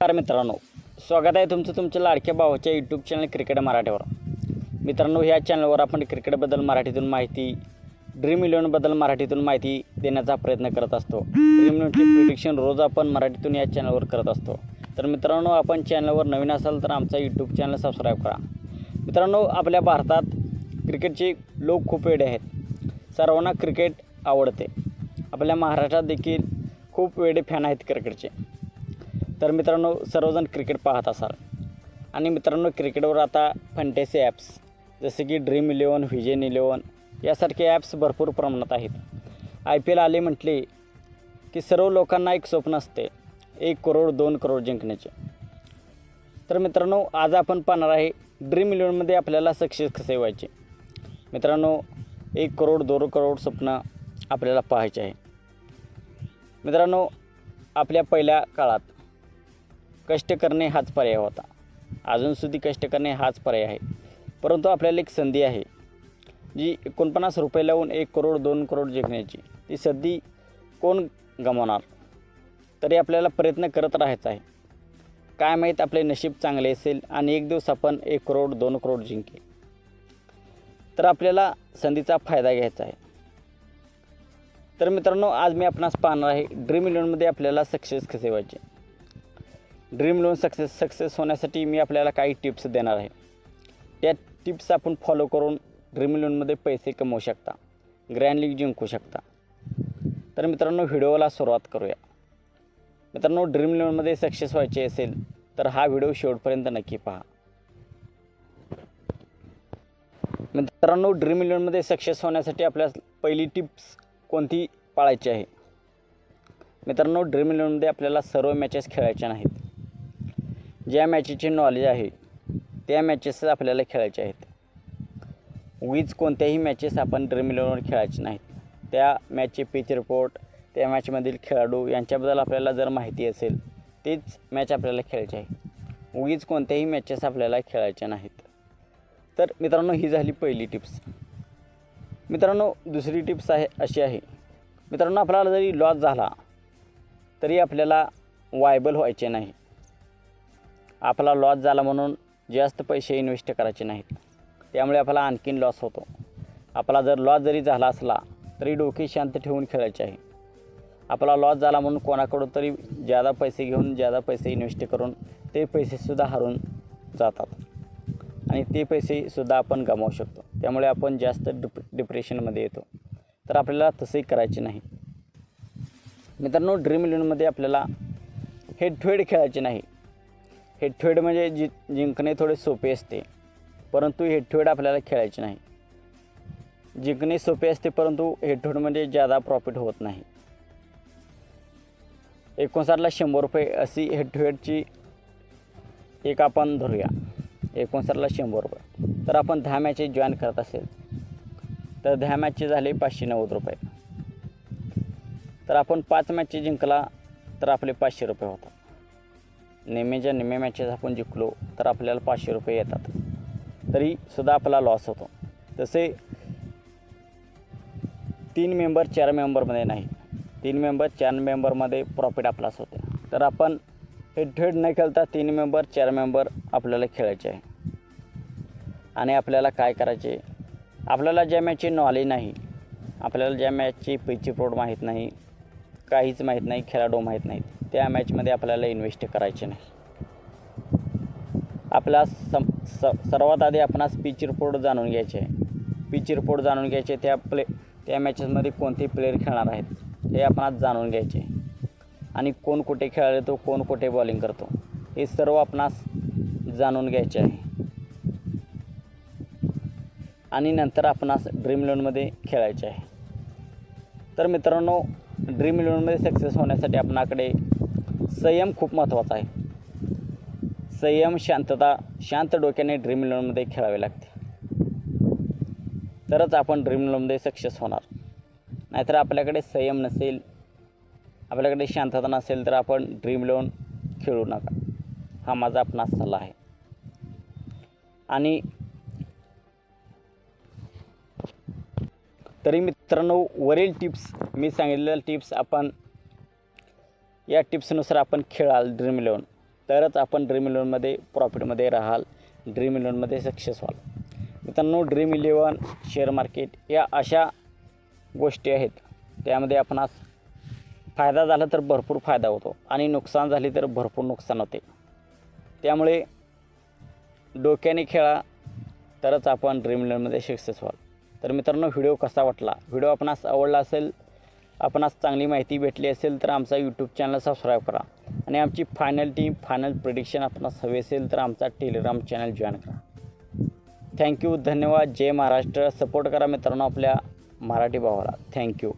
नमस्कार मित्रांनो. स्वागत आहे तुमचं तुमच्या लाडक्या भावाच्या यूट्यूब चॅनल क्रिकेट मराठीवर. मित्रांनो ह्या चॅनलवर आपण क्रिकेटबद्दल मराठीतून माहिती ड्रीम इलेव्हनबद्दल मराठीतून माहिती देण्याचा प्रयत्न करत असतो. ड्रीम इलेव्हनची प्रिडिक्शन रोज आपण मराठीतून या चॅनलवर करत असतो. तर मित्रांनो आपण चॅनलवर नवीन असाल तर आमचा यूट्यूब चॅनल सबस्क्राईब करा. मित्रांनो आपल्या भारतात क्रिकेटचे लोक खूप वेडे आहेत. सर्वांना क्रिकेट आवडते. आपल्या महाराष्ट्रात देखील खूप वेडे फॅन आहेत क्रिकेटचे. तर मित्रांनो सर्वजण क्रिकेट पाहत असाल. आणि मित्रांनो क्रिकेटवर आता फंटेसी ॲप्स जसे की ड्रीम इलेवन व्हिजन इलेवन यासारखे ॲप्स भरपूर प्रमाणात आहेत. आय पी एल आले म्हटले की सर्व लोकांना एक स्वप्न असते एक करोड दोन करोड जिंकण्याचे. तर मित्रांनो आज आपण पाहणार आहे ड्रीम इलेवनमध्ये आपल्याला सक्सेस कसे व्हायचे? मित्रांनो एक करोड दोन करोड स्वप्न आपल्याला पाहायचे आहे. मित्रांनो आपल्या पहिल्या काळात कष्ट करणे हाच पर्याय होता. अजूनसुद्धा कष्ट करणे हाच पर्याय आहे. परंतु आपल्याला एक संधी आहे जी एकोणपन्नास रुपये लावून एक करोड दोन करोड जिंकण्याची. ती संधी कोण गमावणार? तरी आपल्याला प्रयत्न करत राहायचा आहे. काय माहीत आपले नशीब चांगले असेल आणि एक दिवस आपण एक करोड दोन करोड जिंके. तर आपल्याला संधीचा फायदा घ्यायचा आहे. तर मित्रांनो आज मी आपणास पाहणार आहे ड्रीम इलेवनमध्ये आपल्याला सक्सेस कसे व्हायचे? ड्रीम लोन सक्सेस सक्सेस होण्यासाठी मी आपल्याला काही टिप्स देणार आहे. त्या टिप्स आपण फॉलो करून ड्रीम लोनमध्ये पैसे कमवू शकता. ग्रँड लीग जिंकू शकता. तर मित्रांनो व्हिडिओला सुरुवात करूया. मित्रांनो ड्रीम लोनमध्ये सक्सेस व्हायचे असेल तर हा व्हिडिओ शेवटपर्यंत नक्की पहा. मित्रांनो ड्रीम इलेवनमध्ये सक्सेस होण्यासाठी आपल्या पहिली टिप्स कोणती पाळायची आहे? मित्रांनो ड्रीम इलेवनमध्ये आपल्याला सर्व मॅचेस खेळायच्या नाहीत. ज्या मॅचेचे नॉलेज आहे त्या मॅचेस आपल्याला खेळायचे आहेत. उगीच कोणत्याही मॅचेस आपण ड्रीम इलेवनवर खेळायचे नाहीत. त्या मॅचचे पिच रिपोर्ट त्या मॅचमधील खेळाडू यांच्याबद्दल आपल्याला जर माहिती असेल तीच मॅच आपल्याला खेळायची आहे. उगीच कोणत्याही मॅचेस आपल्याला खेळायच्या नाहीत. तर मित्रांनो ही झाली पहिली टिप्स मित्रांनो दुसरी टिप्स आहे अशी आहे. मित्रांनो आपल्याला जरी लॉस झाला तरी आपल्याला वायबल व्हायचे नाही. आपला लॉस झाला म्हणून जास्त पैसे इन्व्हेस्ट करायचे नाहीत. त्यामुळे आपला आणखीन लॉस होतो. आपला जर लॉस जरी झाला असला तरी डोके शांत ठेवून खेळायचे आहे. आपला लॉस झाला म्हणून कोणाकडून तरी जादा पैसे घेऊन जादा पैसे इन्व्हेस्ट करून ते पैसेसुद्धा हरून जातात. आणि ते पैसेसुद्धा आपण गमावू शकतो. त्यामुळे आपण जास्त डिप डिप्रेशनमध्ये येतो. तर आपल्याला तसंही करायचे नाही. मित्रांनो ड्रीम इलेवनमध्ये आपल्याला हे टू खेळायचे नाही. हेड म्हणजे जि जिंकणे थोडे सोपे असते. परंतु हेड आपल्याला खेळायचे नाही. जिंकणे सोपे असते परंतु हेड टू हेडमध्ये म्हणजे जादा प्रॉफिट होत नाही. एकोणसाठला शंभर रुपये अशी हेड एक आपण धरूया. एकोणसाठला शंभर रुपये. तर आपण दहा मॅचेस जॉईन करत असेल. तर दहा मॅचचे झाले पाचशे नव्वद रुपये. तर आपण पाच मॅचेस जिंकला तर आपले पाचशे रुपये होतात. निम्मेच्या निम्मे मॅचेस आपण जिंकलो तर आपल्याला पाचशे रुपये येतात. तरीसुद्धा आपला लॉस होतो. तसे तीन मेंबर चार मेंबरमध्ये नाही. तीन मेंबर चार मेंबरमध्ये प्रॉफिट आपलाच होते. तर आपण हेड टू हेड न खेळता तीन मेंबर चार मेंबर आपल्याला खेळायचे आहे. आणि आपल्याला काय करायचे? आपल्याला ज्या मॅचची नॉलेज नाही आपल्याला ज्या मॅचची पिची प्रोड माहीत नाही काहीच माहीत नाही खेळाडू माहीत नाहीत. त्या मॅचमध्ये आपल्याला इन्व्हेस्ट करायचे नाही. आपला सम स सर्वात आधी आपणास पिच रिपोर्ट जाणून घ्यायचे आहे. पिच रिपोर्ट जाणून घ्यायचे त्या प्ले त्या मॅचेसमध्ये कोणते प्लेयर खेळणार आहेत हे आपणास जाणून घ्यायचे आणि कोण कुठे खेळायला येतो कोण कुठे बॉलिंग करतो हे सर्व आपणास जाणून घ्यायचे आहे. आणि नंतर आपणास ड्रीम खेळायचे आहे. तर मित्रांनो ड्रीम इलेवनमध्ये सक्सेस होण्यासाठी आपणाकडे संयम खूप महत्त्वाचा आहे. संयम शांतता शांत डोक्याने ड्रीम इलेवनमध्ये खेळावे लागते. तरच आपण ड्रीम इलेवनमध्ये सक्सेस होणार. नाहीतर आपल्याकडे संयम नसेल आपल्याकडे शांतता नसेल तर आपण ड्रीम इलेवन खेळू नका. हा माझा आपणास सल्ला आहे. आणि तरी मित्रांनो वरील टिप्स मी सांगितलेल्या टिप्स आपण या टिप्सनुसार आपण खेळाल ड्रीम इलेवन तरच आपण ड्रीम इलेवनमध्ये प्रॉफिटमध्ये राहाल ड्रीम इलेवनमध्ये सक्सेस व्हाल. मित्रांनो ड्रीम इलेवन शेअर मार्केट या अशा गोष्टी आहेत. त्यामध्ये आपण आज फायदा झाला तर भरपूर फायदा होतो आणि नुकसान झाले तर भरपूर नुकसान होते. त्यामुळे डोक्याने खेळा तरच आपण ड्रीम इलेवनमध्ये सक्सेस व्हाल. तर मित्रांनो व्हिडिओ कसा वाटला? व्हिडिओ आपणास आवडला असेल आपणास चांगली माहिती भेटली असेल तर आमचा यूट्यूब चॅनल सबस्क्राईब करा. आणि आमची फायनल टीम फायनल प्रिडिक्शन आपणास हवी असेल तर आमचा टेलिग्राम चॅनल जॉईन करा. थँक्यू धन्यवाद. जय महाराष्ट्र. सपोर्ट करा मित्रांनो आपल्या मराठी भावाला. थँक्यू